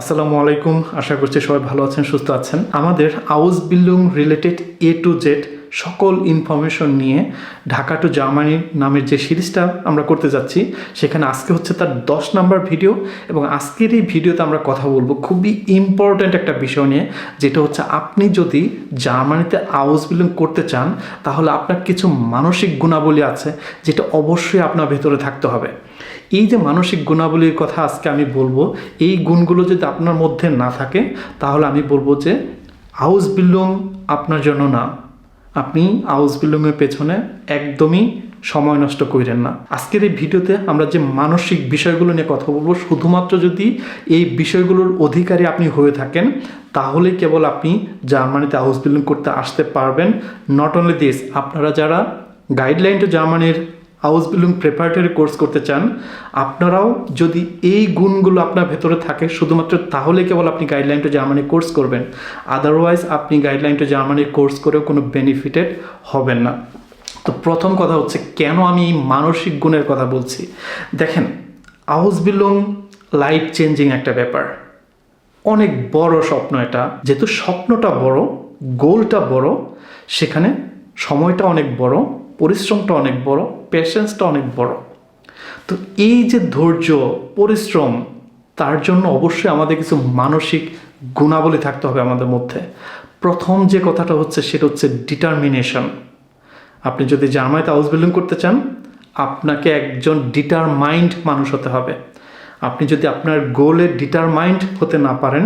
আসসালামু আলাইকুম। আশা করছি সবাই ভালো আছেন, সুস্থ আছেন। আমাদের আউস বিল্ডিং রিলেটেড এ টু জেড সকল ইনফরমেশন নিয়ে ঢাকা টু জার্মানি নামের যে সিরিজটা আমরা করতে যাচ্ছি, সেখানে আজকে হচ্ছে তার দশ নাম্বার ভিডিও এবং আজকের এই ভিডিওতে আমরা কথা বলব খুবই ইম্পর্ট্যান্ট একটা বিষয় নিয়ে, যেটা হচ্ছে আপনি যদি জার্মানিতে হাউস বিল্ডিং করতে চান, তাহলে আপনার কিছু মানসিক গুণাবলী আছে, যেটা অবশ্যই আপনার ভেতরে থাকতে হবে। এই যে মানসিক গুণাবলীর কথা আজকে আমি বলব, এই গুণগুলো যদি আপনার মধ্যে না থাকে, তাহলে আমি বলব যে হাউস বিল্ডিং আপনার জন্য না। আপনি হাউস বিল্ডিংয়ের পেছনে একদমই সময় নষ্ট করেন না। আজকের এই ভিডিওতে আমরা যে মানসিক বিষয়গুলো নিয়ে কথা বলব, শুধুমাত্র যদি এই বিষয়গুলোর অধিকারী আপনি হয়ে থাকেন, তাহলে কেবল আপনি জার্মানিতে হাউস বিল্ডিং করতে আসতে পারবেন। নট অনলি দিস, আপনারা যারা গাইডলাইন টু জার্মানির হাউস বিল্ডিং প্রিপারেটরি কোর্স করতে চান, আপনারাও যদি এই গুণগুলো আপনার ভেতরে থাকে, শুধুমাত্র তাহলে কেবল আপনি গাইডলাইন টু জার্মানি কোর্স করবেন। আদারওয়াইজ আপনি গাইডলাইন টু জার্মানির কোর্স করেও কোনো বেনিফিটেড হবেন না। তো প্রথম কথা হচ্ছে, কেন আমি এই মানসিক গুণের কথা বলছি? দেখেন, হাউস বিল্ডিং লাইফ চেঞ্জিং একটা ব্যাপার। অনেক বড় স্বপ্ন এটা। যেহেতু স্বপ্নটা বড় গোলটা বড়, সেখানে সময়টা অনেক বড়, পরিশ্রমটা অনেক বড় পেশেন্সটা অনেক বড়। তো এই যে ধৈর্য, পরিশ্রম, তার জন্য অবশ্যই আমাদের কিছু মানসিক গুণাবলী থাকতে হবে আমাদের মধ্যে। প্রথম যে কথাটা হচ্ছে, সেটা হচ্ছে ডিটারমিনেশন আপনি যদি জার্মানিতে হাউস বিল্ডিং করতে চান, আপনাকে একজন ডিটারমাইন্ড মানুষ হতে হবে। আপনি যদি আপনার গোলে ডিটারমাইন্ড হতে না পারেন,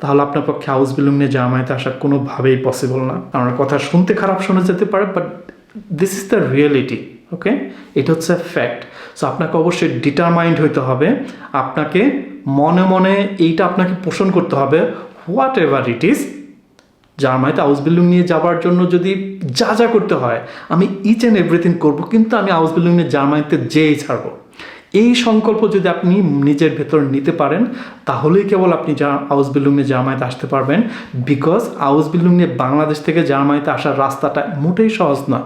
তাহলে আপনার পক্ষে হাউস বিল্ডিং নিয়ে জার্মানিতে আসা কোনোভাবেই পসিবল না। আমার কথা শুনতে খারাপ শোনা যেতে পারে but this is the reality okay এটা হচ্ছে ফ্যাক্ট সো আপনাকে অবশ্যই ডিটারমাইন্ড হইতে হবে। আপনাকে মনে মনে এইটা আপনাকে পোষণ করতে হবে হোয়াট এভার ইট ইজ জার্মানিতে হাউস বিল্ডিং নিয়ে যাওয়ার জন্য যদি যা যা করতে হয়, আমি ইচ অ্যান্ড এভরিথিং করব, কিন্তু আমি হাউস বিল্ডিং নিয়ে জার্মানিতে যেই ছাড়বো। এই সংকল্প যদি আপনি নিজের ভেতর নিতে পারেন, তাহলেই কেবল আপনি যা হাউস বিল্ডিং নিয়ে জার্মানিতে আসতে পারবেন। বিকজ হাউস বিল্ডিং নিয়ে বাংলাদেশ থেকে জার্মানিতে আসার রাস্তাটা মোটেই সহজ না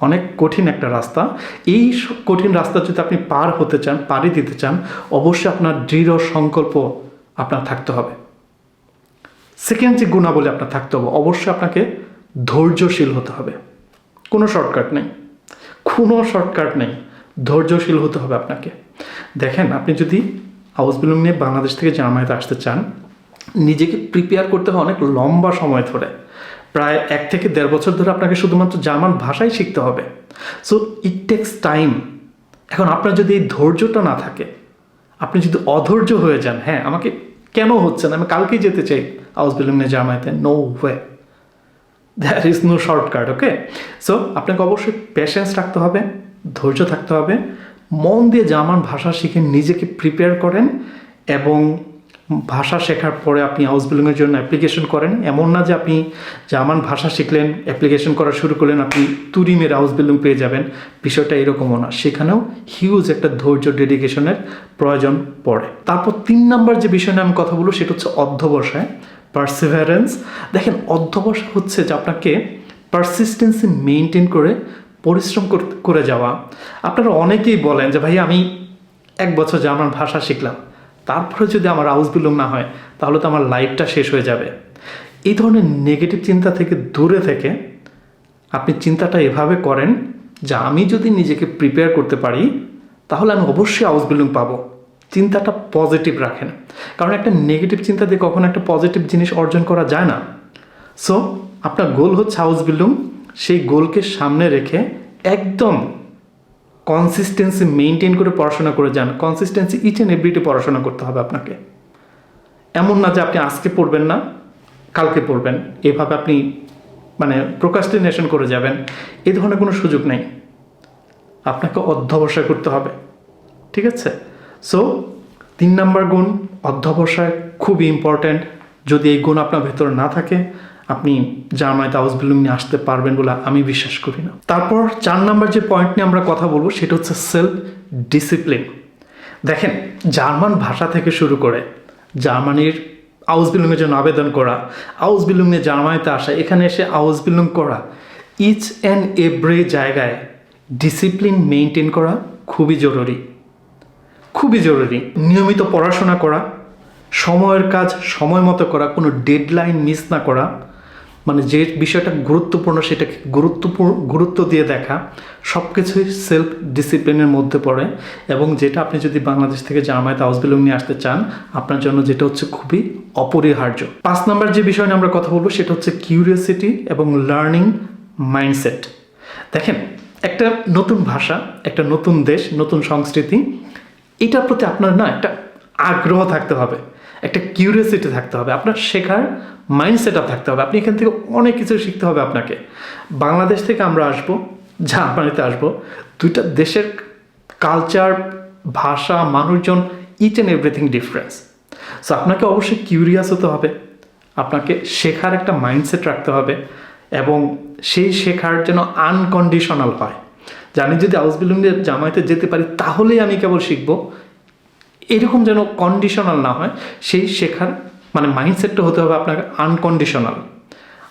অনেক কঠিন একটা রাস্তা। এই কঠিন রাস্তা যদি আপনি পার হতে চান, পাড়ি দিতে চান, অবশ্যই আপনার দৃঢ় সংকল্প আপনার থাকতে হবে। সেকেন্ড যে গুণাবলী আপনার থাকতে হবে, অবশ্যই আপনাকে ধৈর্যশীল হতে হবে। কোনো শর্টকাট নেই। কোনো শর্টকাট নেই। ধৈর্যশীল হতে হবে আপনাকে। দেখেন, আপনি যদি হাউস বিল্ডিং নিয়ে বাংলাদেশ থেকে জার্মানিতে আসতে চান, নিজেকে প্রিপেয়ার করতে হয় অনেক লম্বা সময় ধরে। প্রায় এক থেকে দেড় বছর ধরে আপনাকে শুধুমাত্র জার্মান ভাষাই শিখতে হবে। সো ইট টেক্স টাইম এখন আপনার যদি এই ধৈর্যটা না থাকে, আপনি যদি অধৈর্য হয়ে যান হ্যাঁ আমাকে কেন হচ্ছে না? আমি কালকেই যেতে চাই আউস বিল্ডিং নিয়ে no way there is no shortcut okay so আপনাকে অবশ্যই পেশেন্স রাখতে হবে, ধৈর্য থাকতে হবে, মন দিয়ে জার্মান ভাষা শিখে নিজেকে প্রিপেয়ার করেন এবং ভাষা শেখার পরে আপনি হাউস বিল্ডিংয়ের জন্য অ্যাপ্লিকেশন করেন। এমন না যে আপনি জার্মান ভাষা শিখলেন অ্যাপ্লিকেশন করা শুরু করলেন, আপনি তুরি মেরে হাউস বিল্ডিং পেয়ে যাবেন। বিষয়টা এরকমও না। সেখানেও হিউজ একটা ধৈর্য ডেডিকেশনের প্রয়োজন পড়ে। তারপর তিন নাম্বার যে বিষয় নিয়ে আমি কথা বলব, সেটা হচ্ছে অধ্যবসায় পারসিভারেন্স দেখেন, অধ্যবসায় হচ্ছে যে আপনাকে পারসিস্টেন্সি মেনটেন করে, পরিশ্রম করে যাওয়া। আপনারা অনেকেই বলেন যে ভাই আমি এক বছর জার্মান ভাষা শিখলাম। তারপরে যদি আমার হাউস বিলং না হয়, তাহলে তো আমার লাইফটা শেষ হয়ে যাবে। এই ধরনের নেগেটিভ চিন্তা থেকে দূরে থেকে আপনি চিন্তাটা এভাবে করেন যে আমি যদি নিজেকে প্রিপেয়ার করতে পারি, তাহলে আমি অবশ্যই হাউস বিল্ডিং পাবো। চিন্তাটা পজিটিভ রাখেন। কারণ একটা নেগেটিভ চিন্তা দিয়ে কখনো একটা পজিটিভ জিনিস অর্জন করা যায় না। সো আপনার গোল হচ্ছে হাউস বিল্ডিং সেই গোলকে সামনে রেখে একদম কনসিস্টেন্সি মেনটেন করে পড়াশোনা করে যান। কনসিস্টেন্সি ইচ অ্যান্ড এভরিডে পড়াশোনা করতে হবে আপনাকে। এমন না যে আপনি আজকে পড়বেন না, কালকে পড়বেন। এভাবে আপনি মানে প্রোকাস্টিনেশন করে যাবেন। এই ধরনের কোনো সুযোগ নেই। আপনাকে অধ্যবসায় করতে হবে। ঠিক আছে? সো তিন নাম্বার গুণ, অধ্যবসায় খুবই ইম্পর্ট্যান্ট যদি এই গুণ আপনার ভেতরে না থাকে আপনি জার্মানিতে হাউস বিল্ডিং নিয়ে আসতে পারবেন বলে আমি বিশ্বাস করি না। তারপর চার নাম্বার যে পয়েন্ট নিয়ে আমরা কথা বলব, সেটা হচ্ছে সেলফ ডিসিপ্লিন দেখেন, জার্মান ভাষা থেকে শুরু করে জার্মানির হাউস বিল্ডিংয়ের জন্য আবেদন করা হাউস বিল্ডিংয়ে জার্মানিতে আসা, এখানে এসে হাউস বিল্ডিং করা ইচ অ্যান্ড এভরি জায়গায় ডিসিপ্লিন মেনটেন করা খুবই জরুরি। খুবই জরুরি। নিয়মিত পড়াশোনা করা, সময়ের কাজ সময় মতো করা, কোনো ডেডলাইন মিস না করা মানে যে বিষয়টা গুরুত্বপূর্ণ সেটাকে গুরুত্বপূর্ণ, গুরুত্ব দিয়ে দেখা সব কিছুই সেলফ ডিসিপ্লিনের মধ্যে পড়ে এবং যেটা আপনি যদি বাংলাদেশ থেকে জামায়াত হাউস বিলং নিয়ে আসতে চান, আপনার জন্য যেটা হচ্ছে খুবই অপরিহার্য। পাঁচ নাম্বার যে বিষয় নিয়ে আমরা কথা বলব, সেটা হচ্ছে কিউরিয়াসিটি এবং লার্নিং মাইন্ডসেট দেখেন, একটা নতুন ভাষা, একটা নতুন দেশ, নতুন সংস্কৃতি, এটার প্রতি আপনার না একটা আগ্রহ থাকতে হবে। একটা কিউরিয়াসিটি থাকতে হবে, আপনার শেখার মাইন্ড সেট থাকতে হবে। আপনি এখান থেকে অনেক কিছু শিখতে হবে আপনাকে। বাংলাদেশ থেকে আমরা আসব, জার্মানিতে আসব। দুইটা দেশের কালচার ভাষা, মানুষজন each and everything difference so আপনাকে অবশ্যই কিউরিয়াস হতে হবে, আপনাকে শেখার একটা মাইন্ডসেট রাখতে হবে, এবং সেই শেখার যেন আনকন্ডিশনাল হয়। জানি যদি হাউস বিল্ডিংয়ের জামাইতে যেতে পারি, তাহলেই আমি কেবল শিখব। এরকম যেন কন্ডিশনাল না হয়, সেই শেখার মানে মাইন্ডসেটটা হতে হবে আপনাকে আনকন্ডিশনাল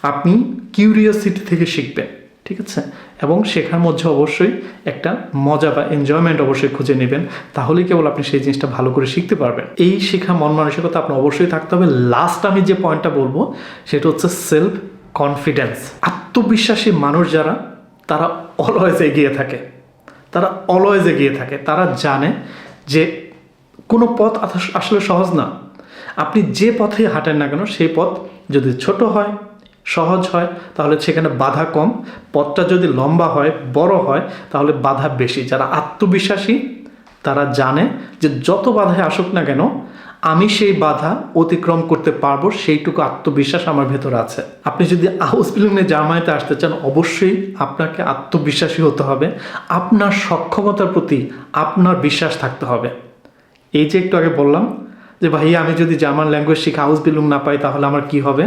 আপনি কিউরিয়াসিটি থেকে শিখবেন, ঠিক আছে? এবং শেখার মধ্যে অবশ্যই একটা মজা বা এনজয়মেন্ট অবশ্যই খুঁজে নেবেন, তাহলেই কেবল আপনি সেই জিনিসটা ভালো করে শিখতে পারবেন। এই শেখা মন মানসিকতা আপনার অবশ্যই থাকতে হবে। লাস্ট আমি যে পয়েন্টটা বলব, সেটা হচ্ছে সেলফ কনফিডেন্স আত্মবিশ্বাসী মানুষ যারা, তারা অলওয়েজ এগিয়ে থাকে। তারা অলওয়েজ এগিয়ে থাকে। তারা জানে যে কোনো পথ আসলে সহজ না। আপনি যে পথে হাঁটেন না কেন, সেই পথ যদি ছোট হয়, সহজ হয়, তাহলে সেখানে বাধা কম। পথটা যদি লম্বা হয়, বড় হয়, তাহলে বাধা বেশি। যারা আত্মবিশ্বাসী, তারা জানে যে যত বাধায় আসুক না কেন, আমি সেই বাধা অতিক্রম করতে পারব, সেইটুকু আত্মবিশ্বাস আমার ভেতরে আছে। আপনি যদি হাউস বিল্ডিংয়ে জার্মানিতে আসতে চান, অবশ্যই আপনাকে আত্মবিশ্বাসী হতে হবে। আপনার সক্ষমতার প্রতি আপনার বিশ্বাস থাকতে হবে। এই যে একটু আগে বললাম যে ভাই আমি যদি জার্মান ল্যাঙ্গুয়েজ শিখে হাউস বিলুং না পাই, তাহলে আমার কি হবে?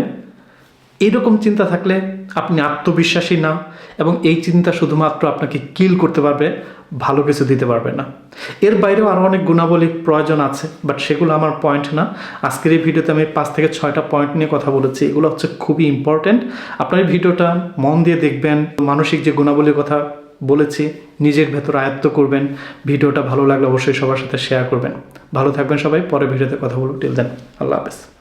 এরকম চিন্তা থাকলে আপনি আত্মবিশ্বাসী না এবং এই চিন্তা শুধুমাত্র আপনাকে কিল করতে পারবে, ভালো কিছু দিতে পারবে না। এর বাইরেও আরও অনেক গুণাবলী প্রয়োজন আছে বাট সেগুলো আমার পয়েন্ট না। আজকের এই ভিডিওতে আমি পাঁচ থেকে ছয়টা পয়েন্ট নিয়ে কথা বলেছি। এগুলো হচ্ছে খুবই ইম্পর্ট্যান্ট আপনার ভিডিওটা মন দিয়ে দেখবেন। মানসিক যে গুণাবলীর কথা বলেছি, নিজের ভেতর আয়ত্ত করবেন। ভিডিওটা ভালো লাগলে অবশ্যই সবার সাথে শেয়ার করবেন। ভালো থাকবেন সবাই, পরে ভিডিওতে কথা বলুন টিল দেন আল্লাহ হাফেজ।